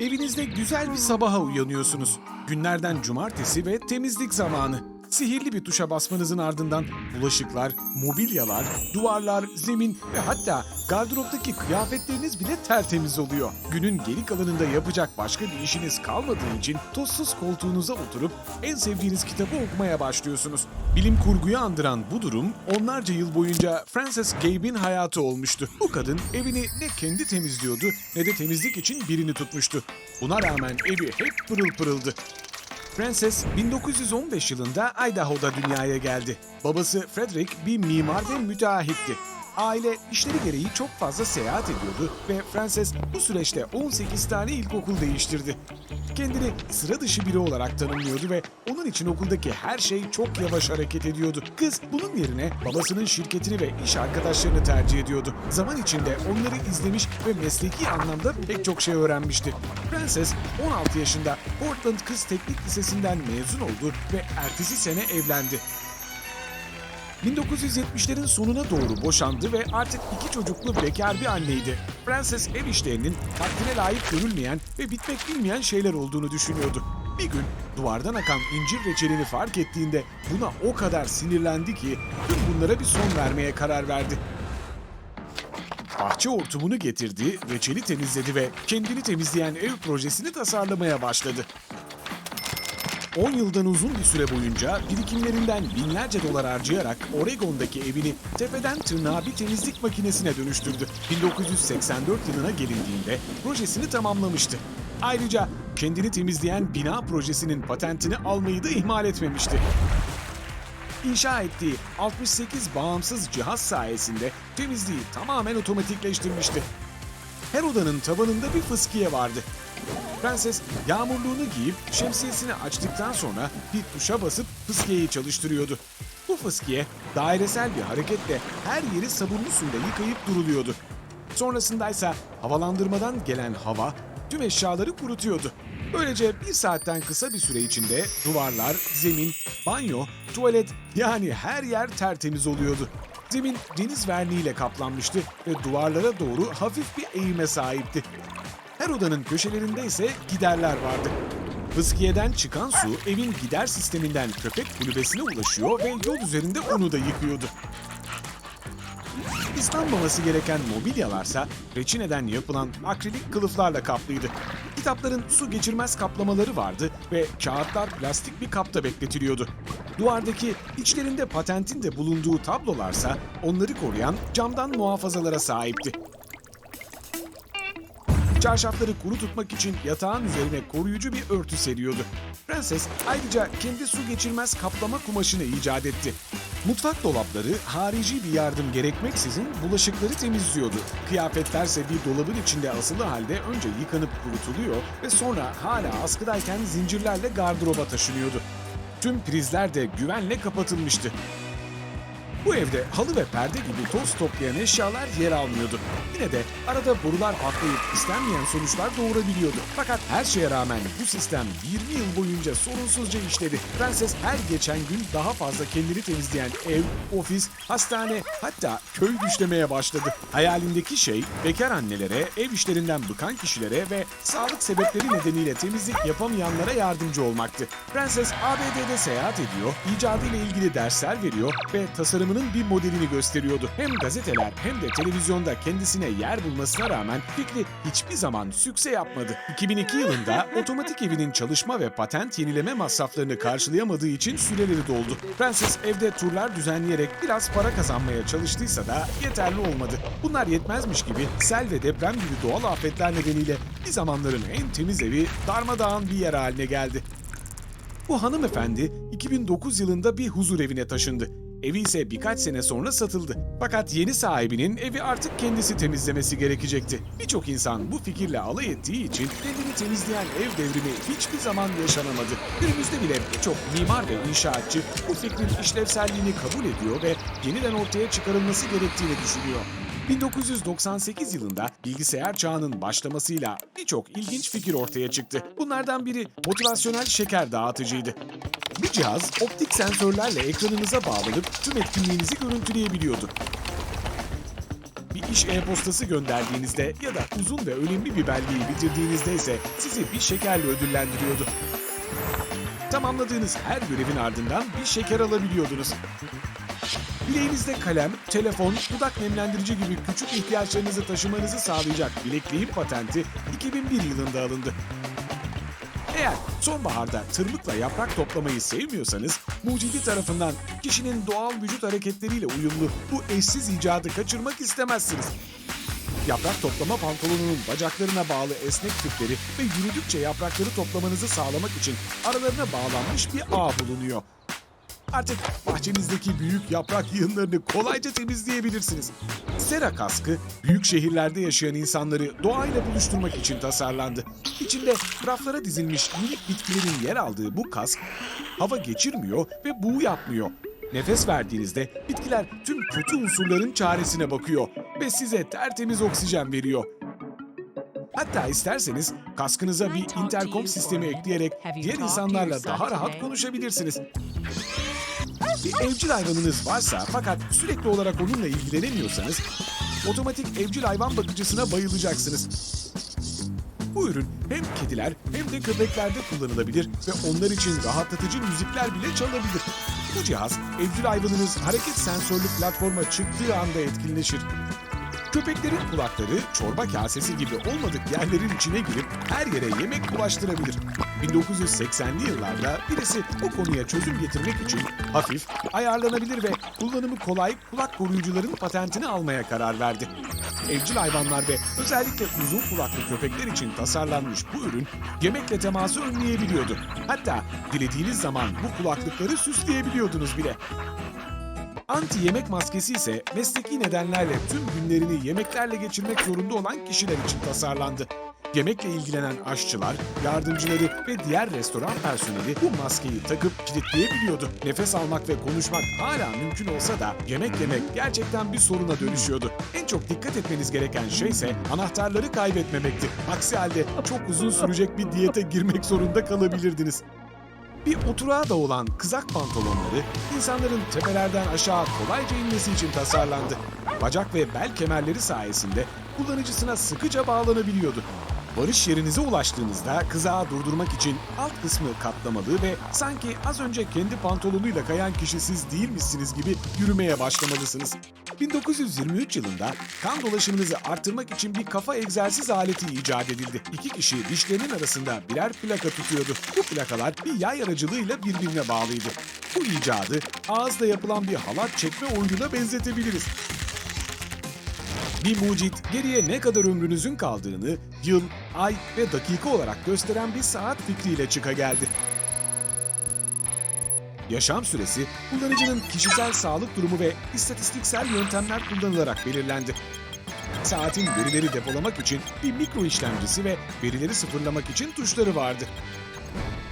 Evinizde güzel bir sabaha uyanıyorsunuz. Günlerden cumartesi ve temizlik zamanı. Sihirli bir tuşa basmanızın ardından bulaşıklar, mobilyalar, duvarlar, zemin ve hatta gardıroptaki kıyafetleriniz bile tertemiz oluyor. Günün geri kalanında yapacak başka bir işiniz kalmadığı için tozsuz koltuğunuza oturup en sevdiğiniz kitabı okumaya başlıyorsunuz. Bilim kurguyu andıran bu durum onlarca yıl boyunca Frances Gabe'in hayatı olmuştu. Bu kadın evini ne kendi temizliyordu ne de temizlik için birini tutmuştu. Buna rağmen evi hep pırıl pırıldı. Frances 1915 yılında Idaho'da dünyaya geldi. Babası Frederick bir mimar ve müteahhitti. Aile işleri gereği çok fazla seyahat ediyordu ve Frances bu süreçte 18 tane ilkokul değiştirdi. Kendini sıra dışı biri olarak tanımlıyordu ve onun için okuldaki her şey çok yavaş hareket ediyordu. Kız bunun yerine babasının şirketini ve iş arkadaşlarını tercih ediyordu. Zaman içinde onları izlemiş ve mesleki anlamda pek çok şey öğrenmişti. Frances 16 yaşında Portland Kız Teknik Lisesi'nden mezun oldu ve ertesi sene evlendi. 1970'lerin sonuna doğru boşandı ve artık iki çocuklu bekar bir anneydi. Frances ev işlerinin takdire layık görülmeyen ve bitmek bilmeyen şeyler olduğunu düşünüyordu. Bir gün duvardan akan incir reçelini fark ettiğinde buna o kadar sinirlendi ki tüm bunlara bir son vermeye karar verdi. Bahçe hortumunu getirdi, reçeli temizledi ve kendini temizleyen ev projesini tasarlamaya başladı. 10 yıldan uzun bir süre boyunca birikimlerinden binlerce dolar harcayarak Oregon'daki evini tepeden tırnağa bir temizlik makinesine dönüştürdü. 1984 yılına gelindiğinde projesini tamamlamıştı. Ayrıca kendini temizleyen bina projesinin patentini almayı da ihmal etmemişti. İnşa ettiği 68 bağımsız cihaz sayesinde temizliği tamamen otomatikleştirmişti. Her odanın tabanında bir fıskiye vardı. Prenses yağmurluğunu giyip şemsiyesini açtıktan sonra bir tuşa basıp fıskiyeyi çalıştırıyordu. Bu fıskiye dairesel bir hareketle her yeri sabunlu suyla yıkayıp duruluyordu. Sonrasındaysa havalandırmadan gelen hava tüm eşyaları kurutuyordu. Böylece bir saatten kısa bir süre içinde duvarlar, zemin, banyo, tuvalet yani her yer tertemiz oluyordu. Zemin deniz verniğiyle kaplanmıştı ve duvarlara doğru hafif bir eğime sahipti. Her odanın köşelerinde ise giderler vardı. Fıskiye'den çıkan su evin gider sisteminden köpek kulübesine ulaşıyor ve yol üzerinde onu da yıkıyordu. İslanmaması gereken mobilyalarsa reçineden yapılan akrilik kılıflarla kaplıydı. Kitapların su geçirmez kaplamaları vardı ve kağıtlar plastik bir kapta bekletiliyordu. Duvardaki içlerinde patentin de bulunduğu tablolarsa onları koruyan camdan muhafazalara sahipti. Çarşafları kuru tutmak için yatağın üzerine koruyucu bir örtü seriyordu. Prenses ayrıca kendi su geçirmez kaplama kumaşını icat etti. Mutfak dolapları harici bir yardım gerekmeksizin bulaşıkları temizliyordu. Kıyafetlerse bir dolabın içinde asılı halde önce yıkanıp kurutuluyor ve sonra hala askıdayken zincirlerle gardıroba taşınıyordu. Tüm prizler de güvenle kapatılmıştı. Bu evde halı ve perde gibi toz toplayan eşyalar yer almıyordu. Yine de arada borular patlayıp istenmeyen sonuçlar doğurabiliyordu. Fakat her şeye rağmen bu sistem 20 yıl boyunca sorunsuzca işledi. Prenses her geçen gün daha fazla kendini temizleyen ev, ofis, hastane hatta köy düşlemeye başladı. Hayalindeki şey bekar annelere, ev işlerinden bıkan kişilere ve sağlık sebepleri nedeniyle temizlik yapamayanlara yardımcı olmaktı. Prenses ABD'de seyahat ediyor, icadıyla ilgili dersler veriyor ve tasarımının bir modelini gösteriyordu. Hem gazeteler hem de televizyonda kendisine yer bulmasına rağmen fikri hiçbir zaman sükse yapmadı. 2002 yılında otomatik evinin çalışma ve patent yenileme masraflarını karşılayamadığı için süreleri doldu. Prenses evde turlar düzenleyerek biraz para kazanmaya çalıştıysa da yeterli olmadı. Bunlar yetmezmiş gibi sel ve deprem gibi doğal afetler nedeniyle bir zamanların en temiz evi darmadağın bir yer haline geldi. Bu hanımefendi 2009 yılında bir huzur evine taşındı. Evi ise birkaç sene sonra satıldı. Fakat yeni sahibinin evi artık kendisi temizlemesi gerekecekti. Birçok insan bu fikirle alay ettiği için kendini temizleyen ev devrimi hiçbir zaman yaşanamadı. Günümüzde bile birçok mimar ve inşaatçı bu fikrin işlevselliğini kabul ediyor ve yeniden ortaya çıkarılması gerektiğini düşünüyor. 1998 yılında bilgisayar çağının başlamasıyla birçok ilginç fikir ortaya çıktı. Bunlardan biri motivasyonel şeker dağıtıcıydı. Bu cihaz optik sensörlerle ekranınıza bağlanıp tüm etkinliğinizi görüntüleyebiliyordu. Bir iş e-postası gönderdiğinizde ya da uzun ve önemli bir belgeyi bitirdiğinizde ise sizi bir şekerle ödüllendiriyordu. Tamamladığınız her görevin ardından bir şeker alabiliyordunuz. Bileğinizde kalem, telefon, dudak nemlendirici gibi küçük ihtiyaçlarınızı taşımanızı sağlayacak bilekliğin patenti 2001 yılında alındı. Eğer sonbaharda tırmıkla yaprak toplamayı sevmiyorsanız, mucidi tarafından kişinin doğal vücut hareketleriyle uyumlu bu eşsiz icadı kaçırmak istemezsiniz. Yaprak toplama pantolonunun bacaklarına bağlı esnek tüpleri ve yürüdükçe yaprakları toplamanızı sağlamak için aralarına bağlanmış bir ağ bulunuyor. Artık bahçenizdeki büyük yaprak yığınlarını kolayca temizleyebilirsiniz. Sera kaskı, büyük şehirlerde yaşayan insanları doğayla buluşturmak için tasarlandı. İçinde raflara dizilmiş minik bitkilerin yer aldığı bu kask, hava geçirmiyor ve buğu yapmıyor. Nefes verdiğinizde bitkiler tüm kötü unsurların çaresine bakıyor ve size tertemiz oksijen veriyor. Hatta isterseniz kaskınıza bir interkom sistemi ekleyerek diğer insanlarla daha rahat konuşabilirsiniz. Bir evcil hayvanınız varsa fakat sürekli olarak onunla ilgilenemiyorsanız otomatik evcil hayvan bakıcısına bayılacaksınız. Bu ürün hem kediler hem de köpeklerde kullanılabilir ve onlar için rahatlatıcı müzikler bile çalabilir. Bu cihaz evcil hayvanınız hareket sensörlü platforma çıktığı anda etkinleşir. Köpeklerin kulakları çorba kasesi gibi olmadık yerlerin içine girip her yere yemek bulaştırabilir. 1980'li yıllarda birisi bu konuya çözüm getirmek için hafif, ayarlanabilir ve kullanımı kolay kulak koruyucuların patentini almaya karar verdi. Evcil hayvanlar ve özellikle uzun kulaklı köpekler için tasarlanmış bu ürün yemekle teması önleyebiliyordu. Hatta dilediğiniz zaman bu kulaklıkları süsleyebiliyordunuz bile. Anti yemek maskesi ise mesleki nedenlerle tüm günlerini yemeklerle geçirmek zorunda olan kişiler için tasarlandı. Yemekle ilgilenen aşçılar, yardımcıları ve diğer restoran personeli bu maskeyi takıp kilitleyebiliyordu. Nefes almak ve konuşmak hala mümkün olsa da yemek yemek gerçekten bir soruna dönüşüyordu. En çok dikkat etmeniz gereken şey ise anahtarları kaybetmemekti. Aksi halde çok uzun sürecek bir diyete girmek zorunda kalabilirdiniz. Bir oturağa da olan kızak pantolonları insanların tepelerden aşağı kolayca inmesi için tasarlandı. Bacak ve bel kemerleri sayesinde kullanıcısına sıkıca bağlanabiliyordu. Varış yerinize ulaştığınızda kızağı durdurmak için alt kısmı katlamalı ve sanki az önce kendi pantolonuyla kayan kişi siz değilmişsiniz gibi yürümeye başlamalısınız. 1923 yılında kan dolaşımınızı arttırmak için bir kafa egzersiz aleti icat edildi. İki kişi dişlerinin arasında birer plaka tutuyordu. Bu plakalar bir yay aracılığıyla birbirine bağlıydı. Bu icadı ağızla yapılan bir halat çekme oyununa benzetebiliriz. Bir mucit geriye ne kadar ömrünüzün kaldığını yıl, ay ve dakika olarak gösteren bir saat fikriyle çıka geldi. Yaşam süresi kullanıcının kişisel sağlık durumu ve istatistiksel yöntemler kullanılarak belirlendi. Saatin verileri depolamak için bir mikro işlemcisi ve verileri sıfırlamak için tuşları vardı.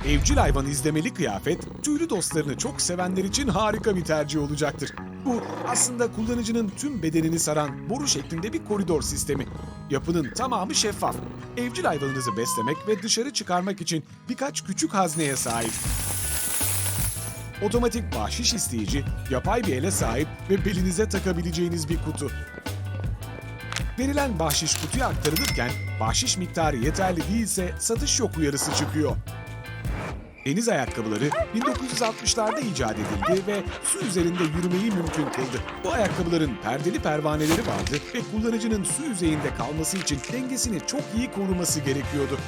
Evcil hayvan izlemeli kıyafet, tüylü dostlarını çok sevenler için harika bir tercih olacaktır. Bu aslında kullanıcının tüm bedenini saran boru şeklinde bir koridor sistemi. Yapının tamamı şeffaf. Evcil hayvanınızı beslemek ve dışarı çıkarmak için birkaç küçük hazneye sahip. Otomatik bahşiş isteyici, yapay bir ele sahip ve belinize takabileceğiniz bir kutu. Verilen bahşiş kutuya aktarılırken bahşiş miktarı yeterli değilse satış yok uyarısı çıkıyor. Deniz ayakkabıları 1960'larda icat edildi ve su üzerinde yürümeyi mümkün kıldı. Bu ayakkabıların perdeli pervaneleri vardı ve kullanıcının su yüzeyinde kalması için dengesini çok iyi koruması gerekiyordu.